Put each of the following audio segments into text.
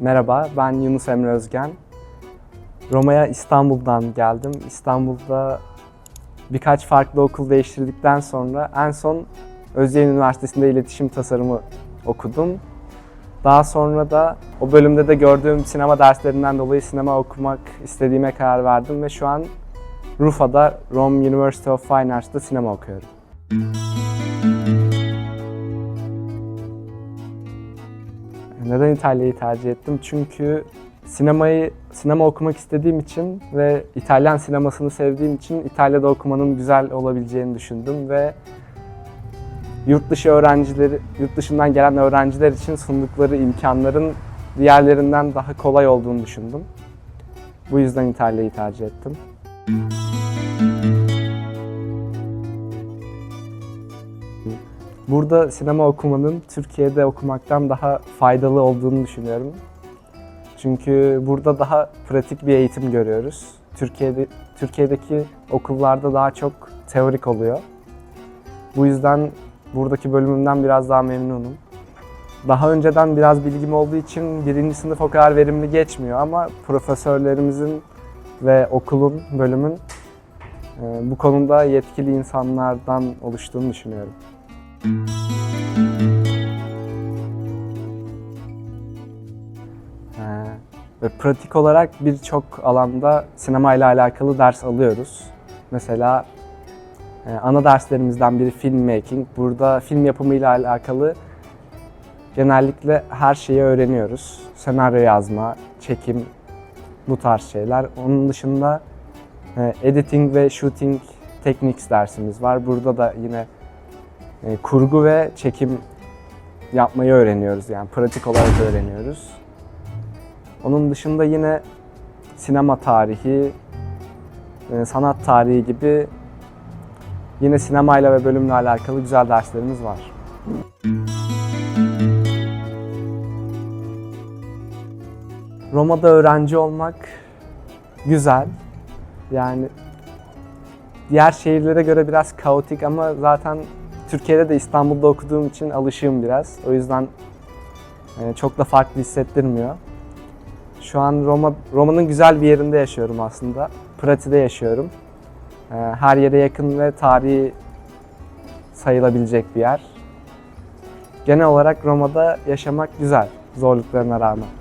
Merhaba, ben Yunus Emre Özgen. Roma'ya İstanbul'dan geldim. İstanbul'da birkaç farklı okul değiştirdikten sonra en son Özyeğin Üniversitesi'nde iletişim tasarımı okudum. Daha sonra da o bölümde de gördüğüm sinema derslerinden dolayı sinema okumak istediğime karar verdim ve şu an Rufa'da Rome University of Fine Arts'ta sinema okuyorum. Neden İtalya'yı tercih ettim? Çünkü sinemayı sinema okumak istediğim için ve İtalyan sinemasını sevdiğim için İtalya'da okumanın güzel olabileceğini düşündüm ve yurt dışı öğrencileri, yurt dışından gelen öğrenciler için sundukları imkanların diğerlerinden daha kolay olduğunu düşündüm. Bu yüzden İtalya'yı tercih ettim. Burada sinema okumanın Türkiye'de okumaktan daha faydalı olduğunu düşünüyorum. Çünkü burada daha pratik bir eğitim görüyoruz. Türkiye'de Türkiye'deki okullarda daha çok teorik oluyor. Bu yüzden buradaki bölümümden biraz daha memnunum. Daha önceden biraz bilgim olduğu için birinci sınıf o kadar verimli geçmiyor ama profesörlerimizin ve okulun, bölümün e, bu konuda yetkili insanlardan oluştuğunu düşünüyorum. Ee, Ve pratik olarak birçok alanda sinema ile alakalı ders alıyoruz. Mesela e, ana derslerimizden biri filmmaking. Burada film yapımı ile alakalı genellikle her şeyi öğreniyoruz. Senaryo yazma, çekim, bu tarz şeyler. Onun dışında e, editing ve shooting techniques dersimiz var. Burada da yine e, kurgu ve çekim yapmayı öğreniyoruz yani pratik olarak öğreniyoruz. Onun dışında yine sinema tarihi, e, sanat tarihi gibi yine sinemayla ve bölümle alakalı güzel derslerimiz var. Roma'da öğrenci olmak güzel. Yani diğer şehirlere göre biraz kaotik ama zaten Türkiye'de de İstanbul'da okuduğum için alışığım biraz. O yüzden e, çok da farklı hissettirmiyor. Şu an Roma Roma'nın güzel bir yerinde yaşıyorum aslında. Prati'de yaşıyorum. E, Her yere yakın ve tarihi sayılabilecek bir yer. Genel olarak Roma'da yaşamak güzel zorluklarına rağmen.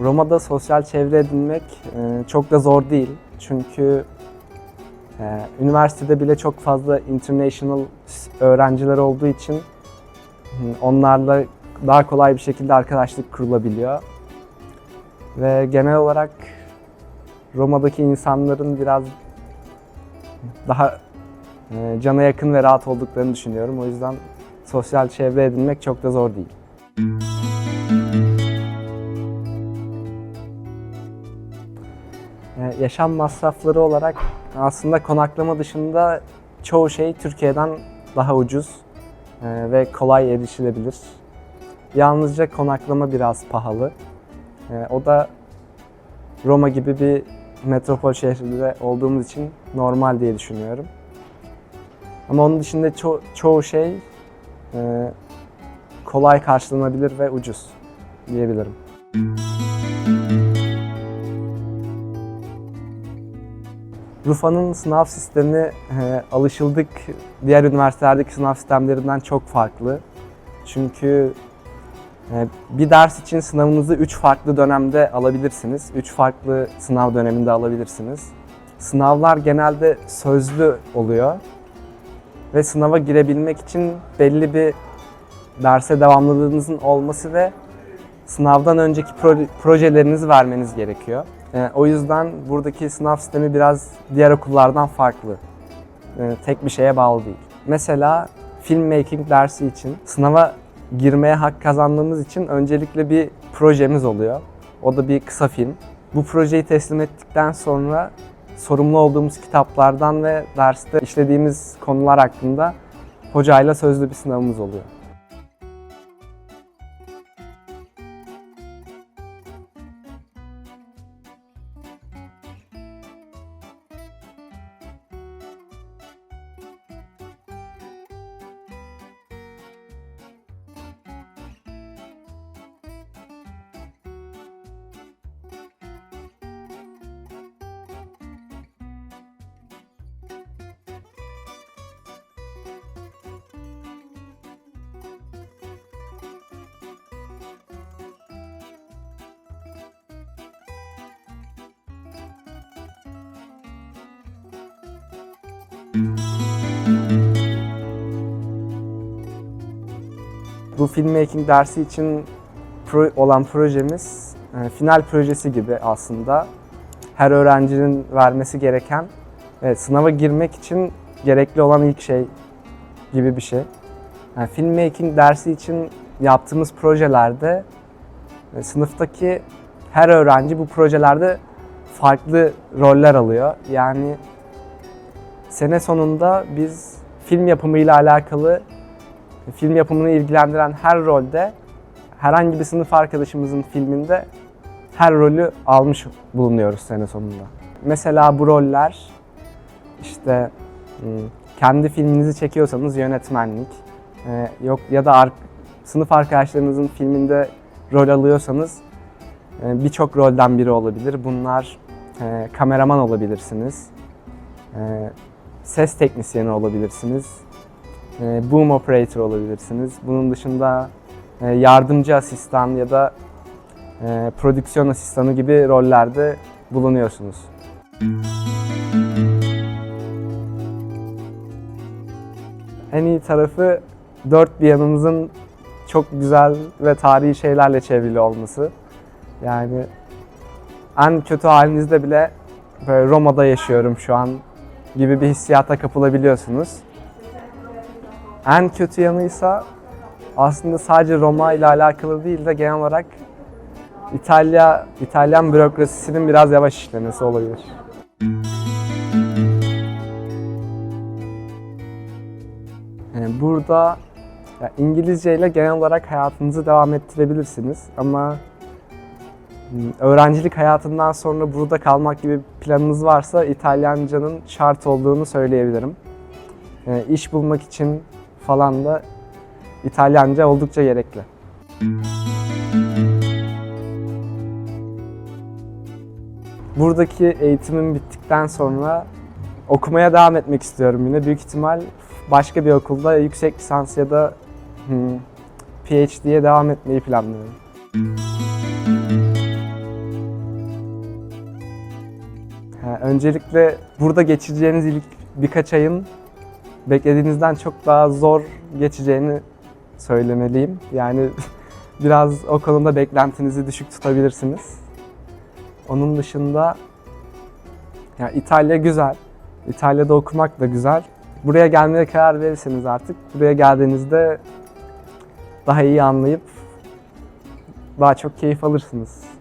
Roma'da sosyal çevre edinmek e, çok da zor değil. Çünkü e, üniversitede bile çok fazla international öğrenciler olduğu için onlarla daha kolay bir şekilde arkadaşlık kurulabiliyor. Ve genel olarak Roma'daki insanların biraz daha e, cana yakın ve rahat olduklarını düşünüyorum. O yüzden sosyal çevre edinmek çok da zor değil. E, Yaşam masrafları olarak aslında konaklama dışında çoğu şey Türkiye'den daha ucuz e, ve kolay erişilebilir. Yalnızca konaklama biraz pahalı. E, O da Roma gibi bir metropol şehrinde olduğumuz için normal diye düşünüyorum. Ama onun dışında ço- çoğu şey e, kolay karşılanabilir ve ucuz diyebilirim. Rufa'nın sınav sistemi e, alışıldık diğer üniversitelerdeki sınav sistemlerinden çok farklı. Çünkü e, bir ders için sınavınızı 3 farklı dönemde alabilirsiniz. 3 farklı sınav döneminde alabilirsiniz. Sınavlar genelde sözlü oluyor. Ve sınava girebilmek için belli bir derse devamlılığınızın olması ve sınavdan önceki pro- projelerinizi vermeniz gerekiyor. Ee, o yüzden buradaki sınav sistemi biraz diğer okullardan farklı. Ee, tek bir şeye bağlı değil. Mesela filmmaking dersi için sınava girmeye hak kazandığımız için öncelikle bir projemiz oluyor. O da bir kısa film. Bu projeyi teslim ettikten sonra sorumlu olduğumuz kitaplardan ve derste işlediğimiz konular hakkında hocayla sözlü bir sınavımız oluyor. Bu filmmaking dersi için olan projemiz e, final projesi gibi aslında. Her öğrencinin vermesi gereken, evet, sınava girmek için gerekli olan ilk şey gibi bir şey. Yani filmmaking dersi için yaptığımız projelerde e, sınıftaki her öğrenci bu projelerde farklı roller alıyor. Yani sene sonunda biz film yapımıyla alakalı film yapımını ilgilendiren her rolde herhangi bir sınıf arkadaşımızın filminde her rolü almış bulunuyoruz sene sonunda. Mesela bu roller işte hmm, kendi filminizi çekiyorsanız yönetmenlik e, yok ya da sınıf arkadaşlarınızın filminde rol alıyorsanız e, birçok rolden biri olabilir. Bunlar e, kameraman olabilirsiniz, ses teknisyeni olabilirsiniz, e, boom operator olabilirsiniz. Bunun dışında e, yardımcı asistan ya da e, prodüksiyon asistanı gibi rollerde bulunuyorsunuz. En iyi tarafı dört bir yanımızın çok güzel ve tarihi şeylerle çevrili olması. Yani en kötü halinizde bile böyle Roma'da yaşıyorum şu an gibi bir hissiyata kapılabiliyorsunuz. En kötü yanıysa aslında sadece Roma ile alakalı değil de genel olarak İtalya İtalyan bürokrasisinin biraz yavaş işlemesi olabilir. Yani burada ya İngilizce ile genel olarak hayatınızı devam ettirebilirsiniz ama hmm, öğrencilik hayatından sonra burada kalmak gibi planınız varsa İtalyancanın şart olduğunu söyleyebilirim. Yani iş bulmak için falan da İtalyanca oldukça gerekli. Buradaki eğitimim bittikten sonra okumaya devam etmek istiyorum yine. Büyük ihtimal başka bir okulda yüksek lisans ya da hmm, PhD'ye devam etmeyi planlıyorum. Öncelikle burada geçireceğiniz ilk birkaç ayın beklediğinizden çok daha zor geçeceğini söylemeliyim. Yani biraz o konuda beklentinizi düşük tutabilirsiniz. Onun dışında ya İtalya güzel. İtalya'da okumak da güzel. Buraya gelmeye karar verirseniz artık buraya geldiğinizde daha iyi anlayıp daha çok keyif alırsınız.